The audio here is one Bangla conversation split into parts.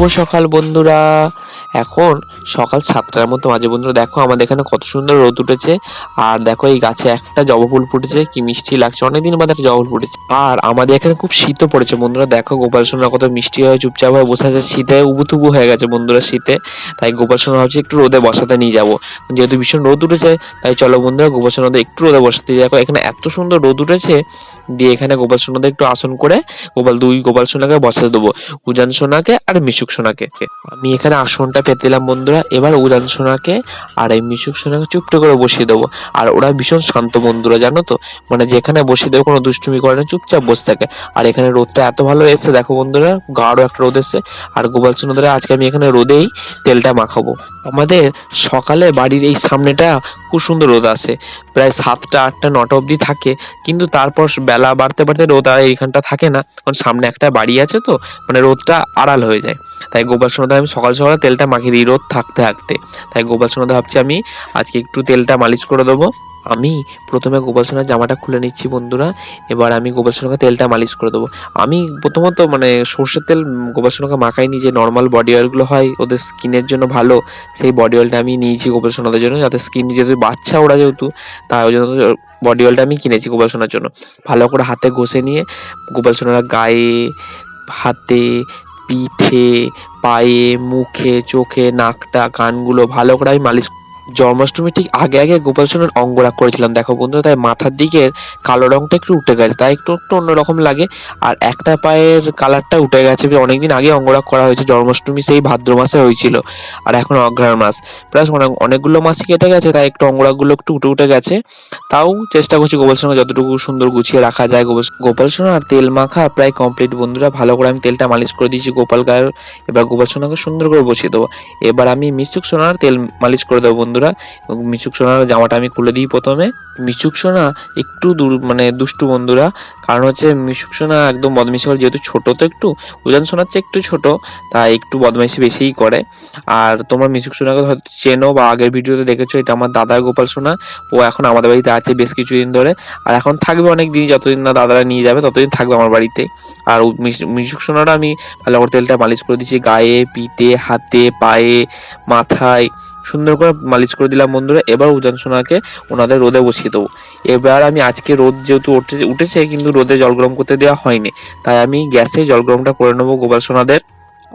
শুভ সকাল বন্ধুরা। এখন সকাল সাতটার মতো। মাঝে বন্ধুরা, দেখো আমাদের এখানে কত সুন্দর রোদ উঠেছে। আর দেখো এই গাছে একটা জবা ফুল ফুটেছে, কি মিষ্টি লাগছে। অনেকদিন বাদে একটা জবা ফুল ফুটেছে। আর আমাদের এখানে খুব শীতও পড়েছে বন্ধুরা। দেখো গোপাল সোনা কত মিষ্টি হয়ে, চুপচাপ হয়ে বসে আছে। শীতে উবুথুবু হয়ে গেছে বন্ধুরা শীতে। তাই গোপাল সোনা ভাবছি একটু রোদে বসাতে নিয়ে যাব। যেহেতু ভীষণ রোদ উঠেছে, তাই চলো বন্ধুরা গোপাল সোনাদের একটু রোদে বসাতে দেখো এখানে এত সুন্দর রোদ উঠেছে, দিয়ে এখানে গোপাল সোনাদের একটু আসন করে গোপাল দুই, গোপাল সোনাকে বসাতে দেবো। উজান সোনাকে আর মিশুক সোনাকে। আমি এখানে আসনটা পেতে দিলাম বন্ধুরা, এবার উজান সোনাকে আর এই মিশুক সোনাকে চুপটে করে বসিয়ে দেবো। আর ওরা ভীষণ শান্ত বন্ধুরা, জানো তো? মানে যেখানে বসিয়ে দেবো কোনো দুষ্টুমি করে না, চুপচাপ বসে থাকে। আর এখানে রোদটা এত ভালো এসছে, দেখো বন্ধুরা, গাঢ় একটা রোদ এসছে। আর গোপাল সোনাদের আজকে আমি এখানে রোদেই তেলটা মাখাবো। আমাদের সকালে বাড়ির এই সামনেটা খুব সুন্দর রোদ আসে প্রায় সাতটা, আটটা, নটা অবধি থাকে। কিন্তু তারপর বেলা বাড়তে বাড়তে রোদ আর এইখানটা থাকে না। কারণ সামনে একটা বাড়ি আছে তো মানে রোদটা আড়াল হয়ে যায়। তাই গোপাল সোনাদা আমি সকাল সকালে তেলটা মাখিয়ে দিই, রোদ থাকতে থাকতে। তাই গোপাল সোনাদা ভাবছি আমি আজকে একটু তেলটা মালিশ করে দেবো। আমি প্রথমে গোপাল সোনার জামাটা খুলে নিচ্ছি বন্ধুরা, এবার আমি গোপাল সোনাকে তেলটা মালিশ করে দেবো। আমি প্রথমত মানে সর্ষের তেল গোপাল সোনাকে মাখাইনি যে নর্মাল বডি অয়েলগুলো হয়, ওদের স্কিনের জন্য ভালো, সেই বডি অয়েলটা আমি নিয়েছি গোপাল সোনাদের জন্য। যাতে স্কিন যেহেতু বাচ্চা ওরা যেহেতু, তাই ওই জন্য বডি অয়েলটা আমি কিনেছি গোপাল সোনার জন্য। ভালো করে হাতে ঘষে নিয়ে গোপাল সোনারা গায়ে, হাতে পিঠে পায়ে মুখে চোখে নাকটা কানগুলো ভালো করে মালিশ জন্মাষ্টমী ঠিক আগে আগে গোপাল সোনার অঙ্গরাগ করেছিলাম। দেখো বন্ধুরা, তাই মাথার দিকের কালো রংটা একটু উঠে গেছে, তাই একটু একটু অন্যরকম লাগে। আর একটা পায়ের কালারটা উঠে গেছে অনেকদিন আগে অঙ্গরাগ করা হয়েছে, জন্মাষ্টমী সেই ভাদ্র মাসে হয়েছিল, আর এখন অগ্রহায়ণ মাস। প্লাস অনেক, অনেকগুলো মাসই কেটে গেছে, তাই একটু অঙ্গরাগগুলো একটু উঠে উঠে গেছে। তাও চেষ্টা করছি গোপাল সোনা যতটুকু সুন্দর গুছিয়ে রাখা যায়। গোপাল সোনা আর তেল মাখা প্রায় কমপ্লিট বন্ধুরা, ভালো করে আমি তেলটা মালিশ করে দিয়েছি গোপাল গায়ের। এবার গোপাল সোনাকে সুন্দর করে বসিয়ে দেবো। এবার আমি মিশুক সোনার তেল মালিশ করে দেবো বন্ধুরা। এবং মিশুক সোনার জামাটা আমি খুলে দিই প্রথমে। মিশুক সোনা একটু দূর মানে দুষ্টু বন্ধুরা, কারণ হচ্ছে মিশুক সোনা একদম বদমাইশি করে, যেহেতু ছোট তো একটু, উজান সোনার চেয়ে একটু ছোট, তাই একটু বদমাইশি বেশিই করে। আর তোমার মিশুক সোনাকে হয়তো চেনো বা আগের ভিডিওতে দেখেছ, এটা আমার দাদা গোপাল সোনা, ও এখন আমাদের বাড়িতে আছে বেশ কিছুদিন ধরে, আর এখন থাকবে অনেক দিন যতদিন না দাদারা নিয়ে যাবে, ততদিন থাকবে আমার বাড়িতে। আর মিশুক সোনাটা আমি ভালো করে তেলটা মালিশ করে দিচ্ছি গায়ে, পিঠে, হাতে, পায়ে, মাথায় সুন্দর করে মালিশ করে দিলাম বন্ধুরা। এবার উজান সোনাকে ওনাদের রোদে বসিয়ে দেবো। এবার আমি আজকে রোদ যেহেতু উঠেছে উঠেছে, কিন্তু রোদে জল গরম করতে দেওয়া হয়নি। তাই আমি গ্যাসে জল গরমটা করে নেব গোপাল সোনাদের।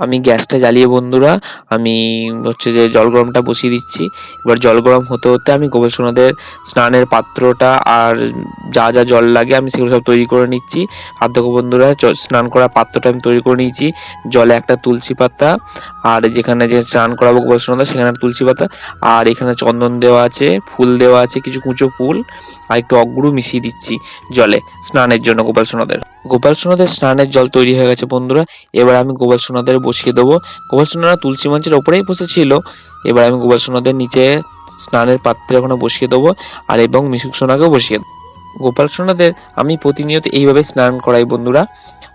আমি গ্যাসটা জ্বালিয়ে বন্ধুরা, আমি হচ্ছে যে জল গরমটা বসিয়ে দিচ্ছি। এবার জল গরম হতে হতে আমি গোপাল সোনাদের স্নানের পাত্রটা আর যা যা জল লাগে আমি সেগুলো সব তৈরি করে নিচ্ছি। আর দেখো বন্ধুরা স্নান করা পাত্রটা আমি তৈরি করে নিয়েছি। জলে একটা তুলসী পাতা, আর যেখানে যে স্নান করাবো গোপাল সোনাদের, সেখানে তুলসী পাতা। আর এখানে চন্দন দেওয়া আছে, ফুল দেওয়া আছে, কিছু কুঁচো ফুল। আর একটু অগ্রু মিশিয়ে দিচ্ছি জলে স্নানের জন্য গোপাল সোনাদের। গোপাল সোনাদের স্নানের জল তৈরি হয়ে গেছে বন্ধুরা। এবার আমি গোপাল সোনাদের বসিয়ে দেবো। গোপাল সোনারা তুলসী মঞ্চের ওপরেই বসেছিল। এবার আমি গোপাল সোনাদের নিচে স্নানের পাত্রে ওখানে বসিয়ে দেবো আর এবং মিশুক সোনাকেও বসিয়ে দেবো। গোপাল সোনাদের আমি প্রতিনিয়ত এইভাবে স্নান করাই, বন্ধুরা।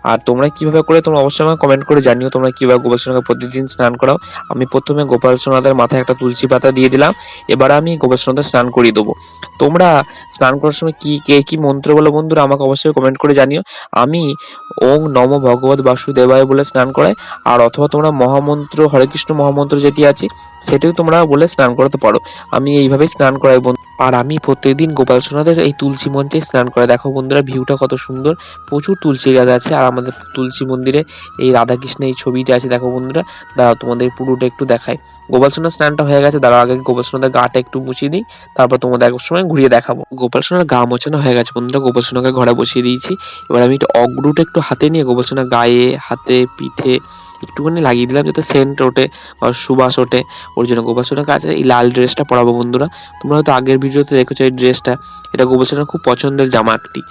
আর তোমরা কীভাবে করে তোমরা অবশ্যই আমাকে কমেন্ট করে জানিও তোমরা কীভাবে গোপাল সোনাকে প্রতিদিন স্নান করাও। আমি প্রথমে গোপাল সোনাদের মাথায় একটা তুলসী পাতা দিয়ে দিলাম। এবার আমি গোপাল সোনাদের স্নান করিয়ে দেবো। তোমরা স্নান করার সময় কি, কে কি মন্ত্র বলো বন্ধুরা, আমাকে অবশ্যই কমেন্ট করে জানিও। আমি ওং নম ভগবত বাসুদেবায় বলে স্নান করাই, আর অথবা তোমরা মহামন্ত্র, হরে কৃষ্ণ মহামন্ত্র যেটি আছে, সেটিও তোমরা বলে স্নান করাতে পারো। আমি এইভাবেই স্নান করাই, বন্ধু আর আমি প্রত্যেকদিন গোপাল সোনাদের এই তুলসী মঞ্চে স্নান করে দেখো বন্ধুরা, ভিউটা কত সুন্দর। প্রচুর তুলসী গাছ আছে আর আমাদের তুলসী মন্দিরে এই রাধাকৃষ্ণের এই ছবিটা আছে। দেখো বন্ধুরা, দাঁড়াও তোমাদের পুরোটা একটু দেখাই। গোপাল সোনার স্নানটা হয়ে গেছে, দাঁড়াও আগে গোপাল সোনাদের গাটা একটু মুছিয়ে দিই, তারপর তোমাদের এক সময় ঘুরিয়ে দেখাবো। গোপাল সোনার গা মোছানো হয়ে গেছে বন্ধুরা, গোপাল সোনাকে ঘরে বসিয়ে দিয়েছি। এবার আমি একটু অগ্রুটা একটু হাতে নিয়ে গোপাল সোনার গায়ে, হাতে, পিঠে একটুখানি লাগিয়ে দিলাম যাতে সেন্ট ওঠে বা সুবাস ওঠে ওর জন্য। গোপাল সোনার কাছে এই লাল ড্রেসটা পরাবো বন্ধুরা। তোমরা হয়তো আগের ভিডিওতে দেখেছ এই ড্রেসটা। এটা গোপাল সোনার খুব পছন্দের জামা একটি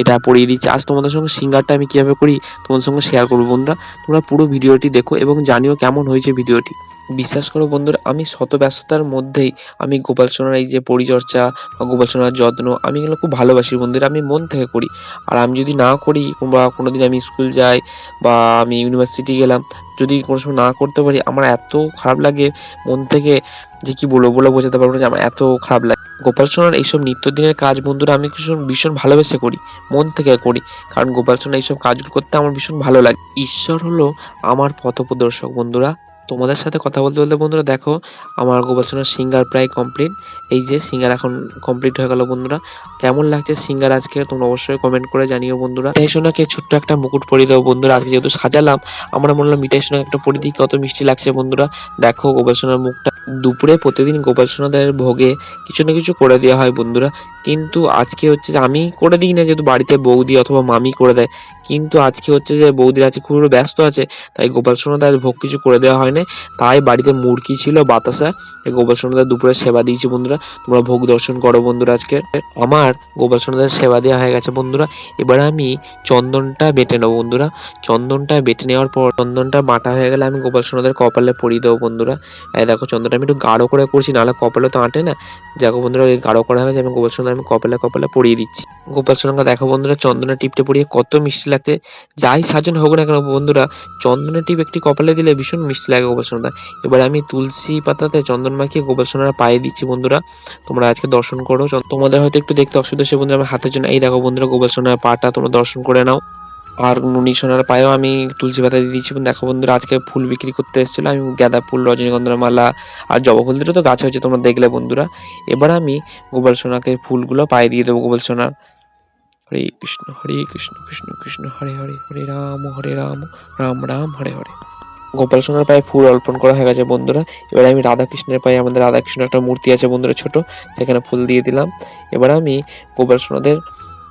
এটা পরিয়ে দিচ্ছি। আজ তোমাদের সঙ্গে সিঙ্গারটা আমি কীভাবে করি তোমাদের সঙ্গে শেয়ার করব বন্ধুরা। তোমরা পুরো ভিডিওটি দেখো এবং জানিও কেমন হয়েছে ভিডিওটি। বিশ্বাস করো বন্ধুরা, আমি শত ব্যস্ততার মধ্যেই আমি গোপাল সোনার এই যে পরিচর্যা বা গোপাল সোনার যত্ন, আমি এগুলো খুব ভালোবাসি বন্ধুরা, আমি মন থেকে করি। আর আমি যদি না করি বা কোনোদিন আমি স্কুল যাই বা আমি ইউনিভার্সিটি গেলাম, যদি কোনো সময় না করতে পারি, আমার এত খারাপ লাগে মন থেকে যে কি বলব, বলে বোঝাতে পারব না যে আমার এত খারাপ লাগে। গোপাল সোনার এইসব নিত্যদিনের কাজ বন্ধুরা, আমি ভীষণ ভীষণ ভালোবেসে করি, মন থেকে করি। কারণ গোপাল সোনার এইসব কাজগুলো করতে আমার ভীষণ ভালো লাগে। ঈশ্বর হলো আমার পথপ্রদর্শক বন্ধুরা। তোমাদের সাথে কথা বলতে বলতে বন্ধুরা দেখো, আমার গোপালসোনার সিঙ্গার প্রায় কমপ্লিট এই যে সিঙ্গার এখন কমপ্লিট হয়ে গেল বন্ধুরা। কেমন লাগছে সিঙ্গার আজকে? তোমরা অবশ্যই কমেন্ট করে জানিও বন্ধুরা। মিঠাই সোনাকে ছোট্ট একটা মুকুট পরিয়ে দেবো বন্ধুরা। আজকে যেহেতু সাজালাম, আমরা মনে হলো মিঠাই সোনাকে একটা পরিয়ে দিই, কত মিষ্টি লাগছে বন্ধুরা। দেখো গোপাল মুখটা। দুপুরে প্রতিদিন গোপাল ভোগে কিছু না কিছু করে দেওয়া হয় বন্ধুরা। কিন্তু আজকে হচ্ছে যে আমি করে দিই না, যেহেতু বাড়িতে বৌদি অথবা মামি করে দেয়। কিন্তু আজকে হচ্ছে যে বৌদির আজকে খুব ব্যস্ত আছে, তাই গোপাল সোনাদের ভোগ কিছু করে দেওয়া হয়নি। তাই বাড়িতে মুরগি ছিল বাতাসা গোপাল সোনাদের দুপুরে সেবা দিয়েছি বন্ধুরা। তোমরা ভোগ দর্শন করো বন্ধুরা আজকে। আমার গোপাল সোনাদের সেবা দেওয়া হয়ে গেছে বন্ধুরা। এবার আমি চন্দনটা বেটে নেব বন্ধুরা। চন্দনটা বেটে নেওয়ার পর চন্দনটা বাটা হয়ে গেলে আমি গোপাল সোনাদের কপালে পরিয়ে দেবো বন্ধুরা। এই দেখো চন্দনটা আমি একটু গাঢ় করে করছি, নাহলে কপালে তো আঁটে না। দেখো বন্ধুরা ওই গাঢ় করা হয়ে গেছে, আমি গোপাল সোনা আমি কপালে কপালে পরিয়ে দিচ্ছি। গোপাল সোনাকে দেখো বন্ধুরা, চন্দনের টিপটে পরিয়ে কত মিষ্টি লাগছে যাই সাজানো হোক না কেন বন্ধুরা, চন্দনের টিপ একটি কপালে দিলে ভীষণ মিষ্টি লাগে গোপাল সোনাদা এবার আমি তুলসী পাতাতে চন্দন মাখিয়ে গোপাল সোনার পায়ে দিচ্ছি বন্ধুরা। তোমরা আজকে দর্শন করো। তোমাদের হয়তো একটু দেখতে অসুবিধা সে বন্ধুরা, আমার হাতের জন্য। এই দেখো বন্ধুরা, গোপাল সোনার পাটা তোমরা দর্শন করে নাও। আর নুনি সোনার পায়েও আমি তুলসী পাতা দিয়ে দিচ্ছি দেখো বন্ধুরা, আজকে ফুল বিক্রি করতে এসেছিল। আমি গাঁদা ফুল, রজনীগন্ধার মালা আর জবা ফুল দিয়েও তো গাছ হয়েছে তোমরা দেখলে বন্ধুরা। এবার আমি গোপাল সোনাকে ফুলগুলো পায়ে দিয়ে দেবো গোপাল সোনার। হরে কৃষ্ণ হরে কৃষ্ণ কৃষ্ণ কৃষ্ণ, হরে হরে হরে রাম হরে রাম রাম রাম, হরে হরে। গোপাল সোনার পায়ে ফুল অর্পণ করা হয়ে গেছে বন্ধুরা। এবার আমি রাধা কৃষ্ণের পায়ে, আমাদের রাধা কৃষ্ণের একটা মূর্তি আছে বন্ধুরা ছোট, সেখানে ফুল দিয়ে দিলাম। এবার আমি গোপাল সোনাদের,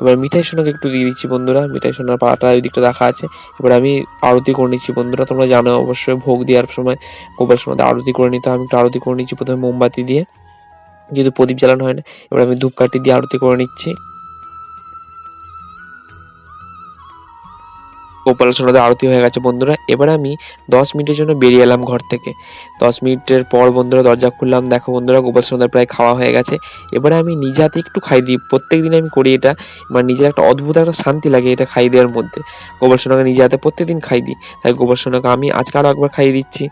এবার মিঠাই সোনাকে একটু দিয়ে দিচ্ছি বন্ধুরা। মিঠাই সোনার পাটা ওই দিকটা রাখা আছে। এবার আমি আরতি করে নিচ্ছি বন্ধুরা। তোমরা জানো অবশ্যই ভোগ দেওয়ার সময় গোপাল সোনাদের আরতি করে নিতে আমি একটু আরতি করে নিচ্ছি প্রথমে মোমবাতি দিয়ে, যেহেতু প্রদীপ জ্বালানো হয় না, এবার আমি ধূপকাঠি দিয়ে আরতি করে নিচ্ছি। গোপাল সোনাদের আরতি হয়ে গেছে বন্ধুরা। এবার আমি দশ মিনিটের জন্য বেরিয়ে এলাম ঘর থেকে। দশ মিনিটের পর বন্ধুরা দরজা খুললাম। দেখো বন্ধুরা, গোপাল সোনাদের প্রায় খাওয়া হয়ে গেছে। এবারে আমি নিজে হাতে একটু খাই দিই। প্রত্যেক দিন আমি করি এটা। মানে নিজের একটা অদ্ভুত একটা শান্তি লাগে এটা খাই দেওয়ার মধ্যে। গোপাল সোনাকে নিজে হাতে প্রত্যেকদিন খাই দিই। তাই গোপাল সোনাকে আমি আজকে আরও একবার খাইয়ে দিচ্ছি।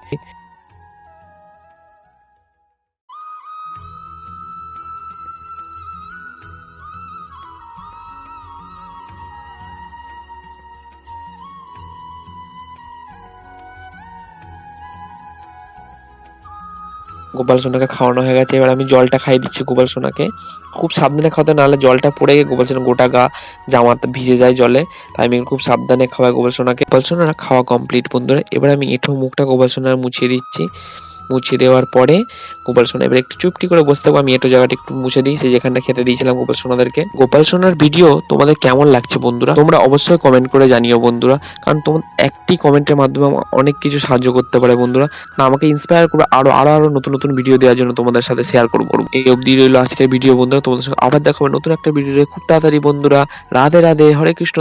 গোপাল সোনাকে খাওয়ানো হয়ে গেছে। এবার আমি জলটা খাইয়ে দিচ্ছি গোপাল সোনাকে। খুব সাবধানে খাওয়াতে নাহলে জলটা পড়ে গিয়ে গোপাল সোনা গোটা গা জামাত ভিজে যায় জলে। তাই আমি খুব সাবধানে খাওয়াই গোপাল সোনাকে। গোপাল সোনা খাওয়া কমপ্লিট বন্ধুরা। এবার আমি এঁঠো মুখটা গোপাল সোনার মুছিয়ে দিচ্ছি। মুছিয়ে দেওয়ার পরে গোপাল সোনা, এবার একটু চুপটি করে বসতে থাকব আমি এঁটো জায়গাটা একটু মুছে দিই, সেই যেখানটা খেতে দিয়েছিলাম গোপাল সোনাদেরকে। গোপাল সোনার ভিডিও তোমাদের কেমন লাগছে বন্ধুরা? তোমরা অবশ্যই কমেন্ট করে জানিও বন্ধুরা, কারণ তোমার একটি কমেন্টের মাধ্যমে অনেক কিছু সাহায্য করতে পারে বন্ধুরা। কারণ আমাকে ইন্সপায়ার করে আরও আরও আরও নতুন নতুন ভিডিও দেওয়ার জন্য তোমাদের সাথে শেয়ার করব। এই অবধি রইল আজকের ভিডিও বন্ধুরা, তোমাদের সঙ্গে আবার দেখাবে নতুন একটা ভিডিও খুব তাড়াতাড়ি বন্ধুরা, রাধে রাধে, হরে কৃষ্ণ।